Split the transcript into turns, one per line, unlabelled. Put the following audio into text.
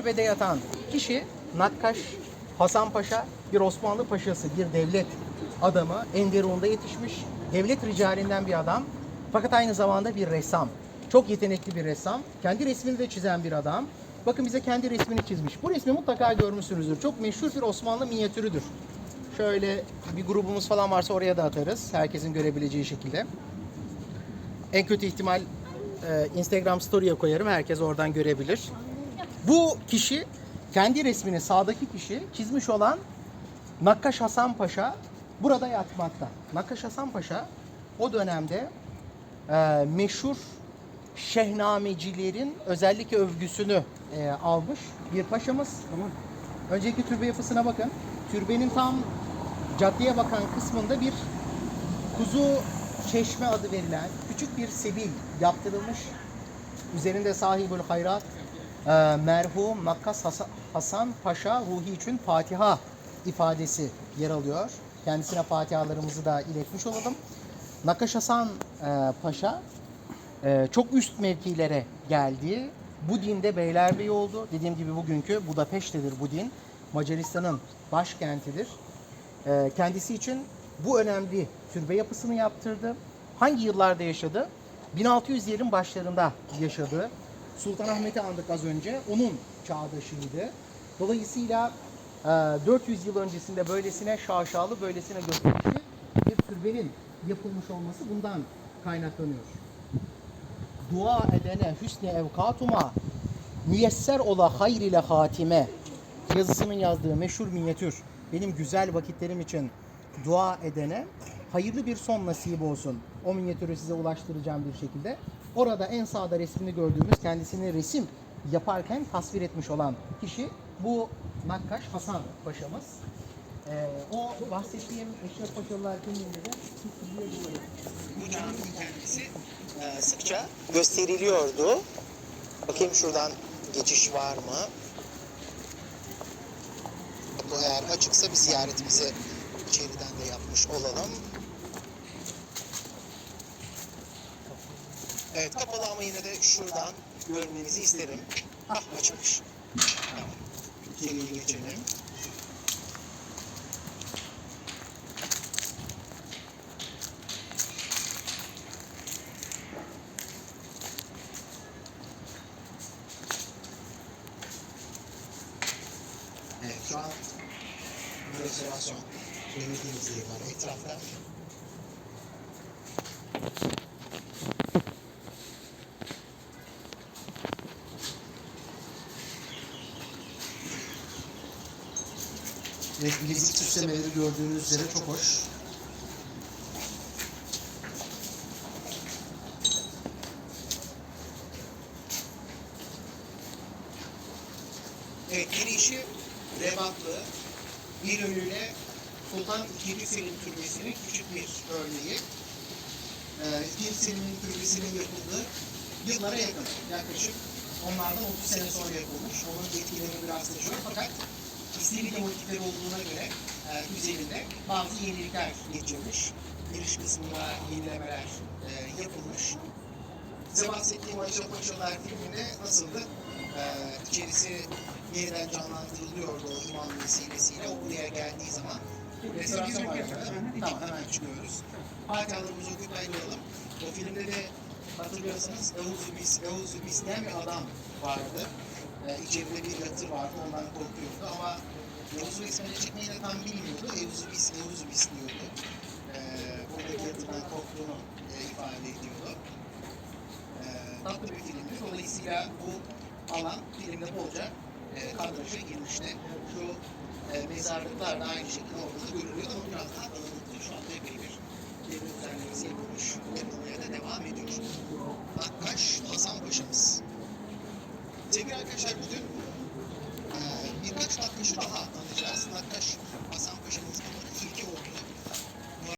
türbede yatan kişi Nakkaş Hasan Paşa bir Osmanlı paşası, bir devlet adamı. Enderun'da yetişmiş. Devlet ricalinden bir adam. Fakat aynı zamanda bir ressam. Çok yetenekli bir ressam. Kendi resmini de çizen bir adam. Bakın bize kendi resmini çizmiş. Bu resmi mutlaka görmüşsünüzdür. Çok meşhur bir Osmanlı minyatürüdür. Şöyle bir grubumuz falan varsa oraya da atarız. Herkesin görebileceği şekilde. En kötü ihtimal e, Instagram story'e koyarım. Herkes oradan görebilir. Bu kişi kendi resmini sağdaki kişi çizmiş olan Nakkaş Hasan Paşa burada yatmakta. Nakkaş Hasan Paşa o dönemde e, meşhur şehnamecilerin özellikle övgüsünü e, almış bir paşamız. Önceki türbe yapısına bakın. Türbenin tam caddeye bakan kısmında bir Kuzu Çeşme adı verilen küçük bir sebil yaptırılmış. Üzerinde sahibül hayrat e, merhum Nakkas Hasan, Paşa ruhi için Fatiha ifadesi yer alıyor. Kendisine fatihalarımızı da iletmiş olalım. Nakkaş Hasan e, Paşa e, çok üst mevkilere geldi. Bu dinde beylerbeyi oldu. Dediğim gibi bugünkü Budapeşte'dir bu din. Macaristan'ın başkentidir. E, kendisi için bu önemli türbe yapısını yaptırdı. Hangi yıllarda yaşadı? 1600'lerin başlarında yaşadı. Sultanahmet'i andık az önce. Onun çağdaşıydı. Dolayısıyla e, 400 yıl öncesinde böylesine şaşalı, böylesine gösterişli bir türbenin yapılmış olması bundan kaynaklanıyor. Dua edene hüsne evkatuma müyesser ola hayr ile hatime yazısının yazdığı meşhur minyatür benim güzel vakitlerim için dua edene hayırlı bir son nasip olsun. O minyatürü size ulaştıracağım bir şekilde. Orada en sağda resmini gördüğümüz kendisini resim yaparken tasvir etmiş olan kişi bu Nakkaş Hasan Paşa'mız. Ee, o bahsettiğim Eşref Paşalılar filminde de bu caminin kendisi e, sıkça gösteriliyordu. Bakayım şuradan geçiş var mı? Bu eğer açıksa bir ziyaretimizi içeriden de yapmış olalım. Evet kapalı ama yine de şuradan görmenizi isterim. Ah açılmış. Tamam. İçeriye geçelim. Evet şu an rezervasyon yönetimizliği var etrafta. Ve bilezik süslemeleri gördüğünüz üzere çok hoş. Evet, girişi rebatlı, bir yönüyle Sultan II. Selim Türbesi'nin küçük bir örneği. Ee, II. Selim'in türbesinin yapıldığı yıllara yakın, yaklaşık onlardan 30 sene sonra yapılmış. Onun etkileri biraz taşıyor fakat İstiridye motifleri olduğuna göre e, üzerinde bazı yenilikler geçirilmiş. Giriş kısmında yenilemeler e, yapılmış. Size bahsettiğim Ayşe Paşalar filminde nasıldı? E, içerisi yeniden canlandırılıyordu o imam vesilesiyle. O buraya geldiği zaman restorasyon var. Tamam hemen çıkıyoruz. Fatihalarımızı okuyup. O filmde de hatırlıyorsanız Eûzü Bis, Eûzü Bis diyen bir adam vardı. Ee, içeride bir yatır vardı, ondan korkuyordu ama Yavuz'un ismini çekmeyi de tam bilmiyordu. Eûzü Bis, Eûzü Bis diyordu. Ee, buradaki yatırdan korktuğunu e, ifade ediyordu. Ee, tatlı bir filmdi. Dolayısıyla bu alan filmde bolca e, kadraja girmişti. Şu e, mezarlıklar da aynı şekilde orada da görülüyor ama biraz daha dağınıktı. Şu anda epey bir devre düzenlemesi yapılmış. Yapılmaya da devam ediyor. Nakkaş Hasan Paşa'mız. Sevgili arkadaşlar bugün також